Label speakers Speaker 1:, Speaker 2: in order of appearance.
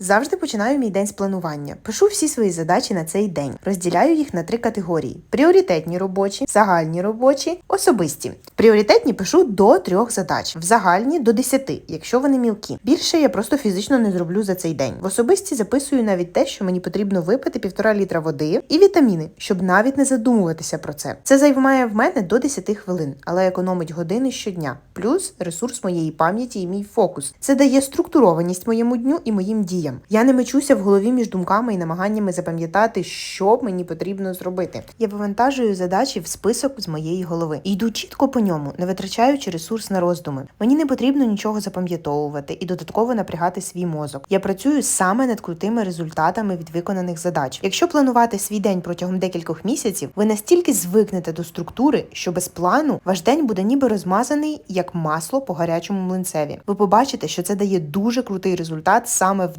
Speaker 1: Завжди починаю мій день з планування. Пишу всі свої задачі на цей день. Розділяю їх на три категорії: пріоритетні робочі, загальні робочі, особисті. Пріоритетні пишу до трьох задач, в загальні до десяти, якщо вони мілкі. Більше я просто фізично не зроблю за цей день. В особисті записую навіть те, що мені потрібно випити півтора літра води і вітаміни, щоб навіть не задумуватися про це. Це займає в мене до 10 хвилин, але економить години щодня. Плюс ресурс моєї пам'яті і мій фокус. Це дає структурованість моєму дню і моїм діям. Я не мечуся в голові між думками і намаганнями запам'ятати, що мені потрібно зробити. Я вивантажую задачі в список з моєї голови і йду чітко по ньому, не витрачаючи ресурс на роздуми. Мені не потрібно нічого запам'ятовувати і додатково напрягати свій мозок. Я працюю саме над крутими результатами від виконаних задач. Якщо планувати свій день протягом декількох місяців, ви настільки звикнете до структури, що без плану ваш день буде ніби розмазаний як масло по гарячому млинцеві. Ви побачите, що це дає дуже крутий результат саме в